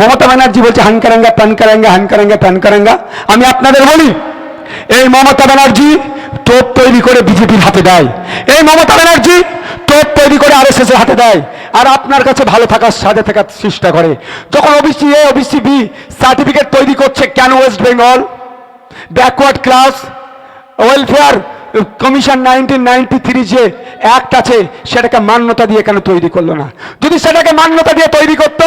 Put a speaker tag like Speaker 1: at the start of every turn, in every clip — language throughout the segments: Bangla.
Speaker 1: মমতা ব্যানার্জি বলছে হান করেঙ্গা প্যান করেঙ্গা হান করেঙ্গা প্যান করেঙ্গা আমি আপনাদের বলি, এই মমতা ব্যানার্জি টোপ তৈরি করে বিজেপির হাতে দেয়। এই মমতা ব্যানার্জি টোপ তৈরি করে আর এর হাতে দেয়। আর আপনার কাছে ভালো থাকার সাথে থাকার চেষ্টা করে। যখন OBC A OBC B certificate তৈরি করছে, কেন West Bengal backward class welfare commission nineteen ninety three যে অ্যাক্ট আছে, সেটাকে মান্যতা দিয়ে কেন তৈরি করল না? যদি সেটাকে মান্যতা দিয়ে তৈরি করতো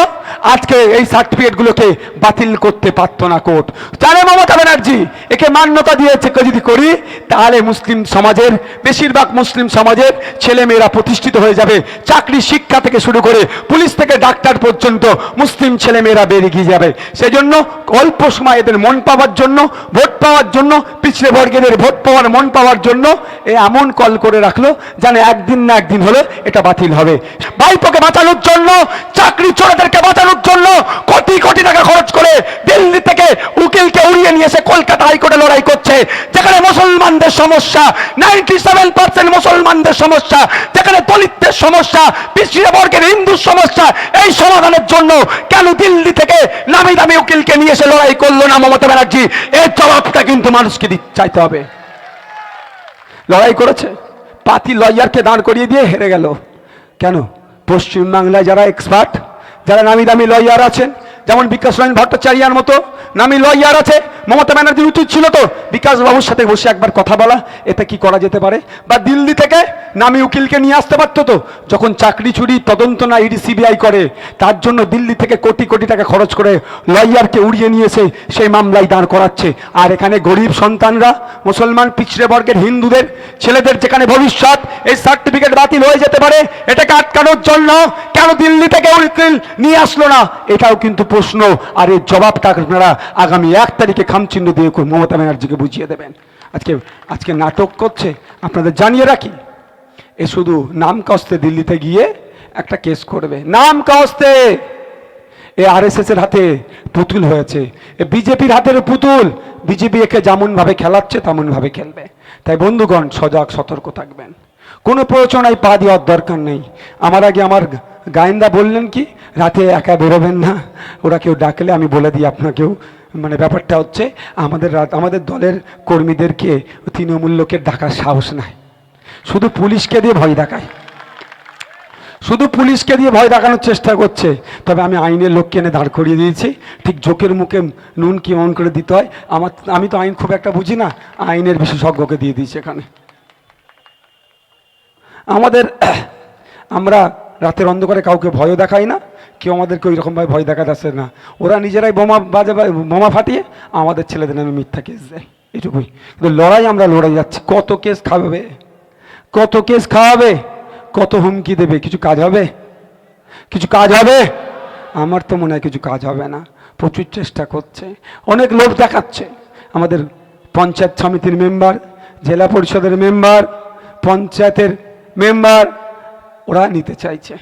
Speaker 1: আজকে এই সার্টিফিকেটগুলোকে বাতিল করতে পারতো না কোর্ট। জানে মমতা ব্যানার্জি, একে মান্যতা দিয়েছে যদি করি, তাহলে মুসলিম সমাজের, বেশিরভাগ মুসলিম সমাজের ছেলেমেয়েরা প্রতিষ্ঠিত হয়ে যাবে। চাকরি, শিক্ষা থেকে শুরু করে পুলিশ থেকে ডাক্তার পর্যন্ত মুসলিম ছেলেমেয়েরা বেরিয়ে যাবে। সেই জন্য অল্প সময় এদের মন পাওয়ার জন্য, ভোট পাওয়ার জন্য, পিছড়ে বর্গেদের ভোট পাওয়ার মন পাওয়ার জন্য এ এমন কল করে রাখল জানে একদিন না একদিন হলে এটা বাতিল হবে। ভাইপোকে বাঁচানোর জন্য, চাকরি চোরাদেরকে বাঁচানোর জন্য কোটি কোটি টাকা খরচ করে দিল্লি থেকে উকিলকে উড়িয়ে নিয়ে এসে কলকাতা হাইকোর্টে লড়াই করছে। যেখানে মুসলমানদের সমস্যা নাইনটি সেভেন পার্সেন্ট মুসলমানদের সমস্যা, যেখানে দলিতদের সমস্যা, পিছিয়ে বর্গের হিন্দুর সমস্যা, এই সমাধানের জন্য কেন দিল্লি থেকে নামি দামি উকিলকে নিয়ে এসে লড়াই করল না মমতা ব্যানার্জি? এর জবাবটা কিন্তু মানুষকে চাইতে হবে। লড়াই করেছে। পাতি লয়ারকে দাঁড় করিয়ে দিয়ে হেরে গেল। কেন? পশ্চিমবাংলায় যারা এক্সপার্ট যারা নামি দামি লয়ার আছেন যেমন বিকাশ রঞ্জন ভট্টাচার্যার মতো, নামি লয়ার আছে, মমতা ব্যানার্জির উচিত ছিল তো। বিকাশ বাবুর সাথে বসে একবার কথা বলা এতে কি করা যেতে পারে? বা দিল্লি থেকে নামি উকিলকে নিয়ে আসতে পারতো তো? যখন চাকরি চুরি তদন্ত না ইডি সিবিআই করে, তার জন্য দিল্লি থেকে কোটি কোটি টাকা খরচ করে লয়ারকে উড়িয়ে নিয়েছে সেই মামলায় দাঁড় করাচ্ছে। আর এখানে গরিব সন্তানরা, মুসলমান পিছড়ে বর্গের হিন্দুদের, ছেলেদের যেখানে ভবিষ্যৎ, এই সার্টিফিকেট বাতিল হয়ে যেতে পারে, এটাকে আটকানোর জন্য কেন দিল্লি থেকে উকিল নিয়ে আসলো না? এটাও কিন্তু প্রশ্ন। আর এর জবাবটা আপনারা আগামী এক তারিখে খামচিহ্ন দিয়ে মমতা ব্যানার্জিকে বুঝিয়ে দেবেন। আজকে আজকে নাটক করছে, আপনাদের জানিয়ে রাখি এ শুধু নাম কস্তে দিল্লিতে গিয়ে একটা কেস করবে। নাম কস্তে এ এর হাতে পুতুল হয়েছে। এ বিজেপির হাতের পুতুল। বিজেপি একে যেমনভাবে খেলাচ্ছে, তেমনভাবে খেলবে। তাই বন্ধুগণ, সজাগ, সতর্ক থাকবেন। কোনো প্ররোচনায় পা দেওয়ার দরকার নেই। আমার আগে আমার গায়েন্দা বললেন কি, রাতে একা বেরোবেন না। ওরা কেউ ডাকলে আমি বলে দিই আপনাকেও। মানে ব্যাপারটা হচ্ছে, আমাদের আমাদের দলের কর্মীদেরকে তৃণমূল লোকের ডাকার সাহস নাই। শুধু পুলিশকে দিয়ে ভয় দেখায়। শুধু পুলিশকে দিয়ে ভয় দেখানোর চেষ্টা করছে, তবে আমি আইনের লোককে এনে দাঁড় করিয়ে দিয়েছি। ঠিক জোকের মুখে নুন কি অন করে দিতে হয়, আমার আমি তো আইন খুব একটা বুঝি না, আইনের বিশেষজ্ঞকে দিয়ে দিয়েছি এখানে। আমাদের আমরা রাতের অন্ধকারে কাউকে ভয়ও দেখাই না, কেউ আমাদেরকে ওই রকমভাবে ভয় দেখাতে আসে না। ওরা নিজেরাই বোমা বাজে বোমা ফাটিয়ে আমাদের ছেলেদের নামে মিথ্যা কেস দেয়। এটুকুই। কিন্তু লড়াই আমরা লড়াই যাচ্ছি। কত কেস খাওয়াবে কত কেস খাওয়াবে, কত হুমকি দেবে, কিছু কাজ হবে? কিছু কাজ হবে? আমার তো মনে হয় কিছু কাজ হবে না। প্রচুর চেষ্টা করছে। অনেক লোক দেখাচ্ছে। আমাদের পঞ্চায়েত সমিতির মেম্বার, জেলা পরিষদের মেম্বার, পঞ্চায়েতের মেম্বার, ওরা নিতে চাইছে।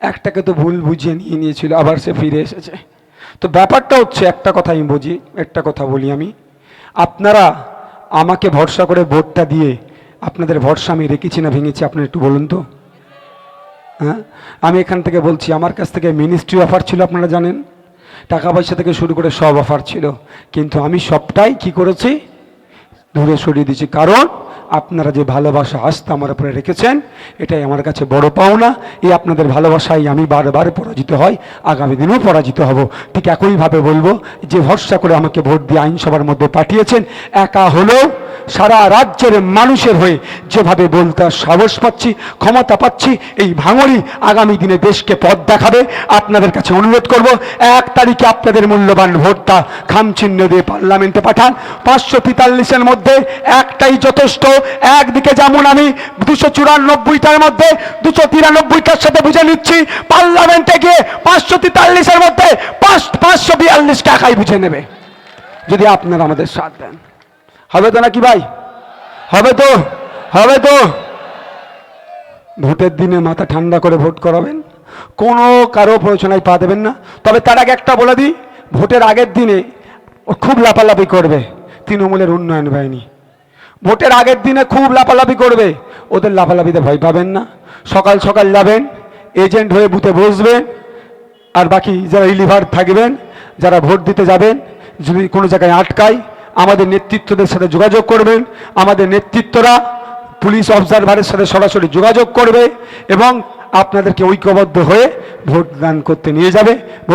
Speaker 1: একটাকে তো ভুল বুঝিয়ে নিয়ে নিয়েছিল, আবার সে ফিরে এসেছে। তো ব্যাপারটা হচ্ছে, একটা কথা আমি বুঝি, একটা কথা বলি আমি। আপনারা আমাকে ভরসা করে ভোটটা দিয়ে আপনাদের ভরসা আমি রেখেছি না, ভেঙেছি আপনি একটু বলুন তো। হ্যাঁ? আমি এখান থেকে বলছি, আমার কাছ থেকে মিনিস্ট্রি অফার ছিল, আপনারা জানেন। টাকা পয়সা থেকে শুরু করে সব অফার ছিল। কিন্তু আমি সবটাই কি করেছি? দূরে সরিয়ে দিয়েছি। কারণ আপনারা যে ভালোবাসা, আস্থা আমার উপরে রেখেছেন, এটাই আমার কাছে বড় পাওনা। এই আপনাদের ভালোবাসায় আমি বারবার পরাজিত হয় আগামী দিনেও পরাজিত হব। ঠিক একইভাবে বলব, যে ভরসা করে আমাকে ভোট দিয়ে আইনসভার মধ্যে পাঠিয়েছেন, একা হলেও সারা রাজ্যের মানুষের হয়ে যেভাবে বলতে সাহস পাচ্ছি, ক্ষমতা পাচ্ছি, এই ভাঙড়ি আগামী দিনে দেশকে পথ দেখাবে, আপনাদের কাছে অনুরোধ করব, এক তারিখে আপনাদের মূল্যবান ভোটটা খামচিহ্ন দিয়ে পার্লামেন্টে পাঠান। পাঁচশো তেতাল্লিশের মধ্যে একটাই যথেষ্ট, একদিকে যেমন আমি দুশো চুরানব্বইটার মধ্যে, দুশো তিরানব্বইটার সাথে বুঝে নিচ্ছি, পার্লামেন্টে গিয়ে পাঁচশো তেতাল্লিশের মধ্যে পাঁচ পাঁচশো বিয়াল্লিশ টাকাই বুঝে নেবে। যদি আপনারা আমাদের সাথ দেন। হবে তো নাকি ভাই? হবে তো হবে তো। ভোটের দিনে মাথা ঠান্ডা করে ভোট করাবেন। কোনো কারও প্রয়োজনায় পা দেবেন না। তবে তার আগে একটা বলে দিই, ভোটের আগের দিনে খুব লাফালাফি করবে তৃণমূলের উন্নয়ন বাহিনী। ভোটের আগের দিনে খুব লাফালাফি করবে, ওদের লাফালাফিতে ভয় পাবেন না। সকাল সকাল যাবেন, এজেন্ট হয়ে বুথে বসবেন, আর বাকি যারা রিলিভার থাকবেন, যারা ভোট দিতে যাবেন, যদি কোনো জায়গায় আটকায় আমাদের নেতৃত্বদের সাথে যোগাযোগ করবেন আমাদের নেতৃত্বরা পুলিশ অবজারভারের সাথে সরাসরি যোগাযোগ করবে এবং আপনাদেরকে ঐক্যবদ্ধ হয়ে ভোটদান করতে নিয়ে যাবে।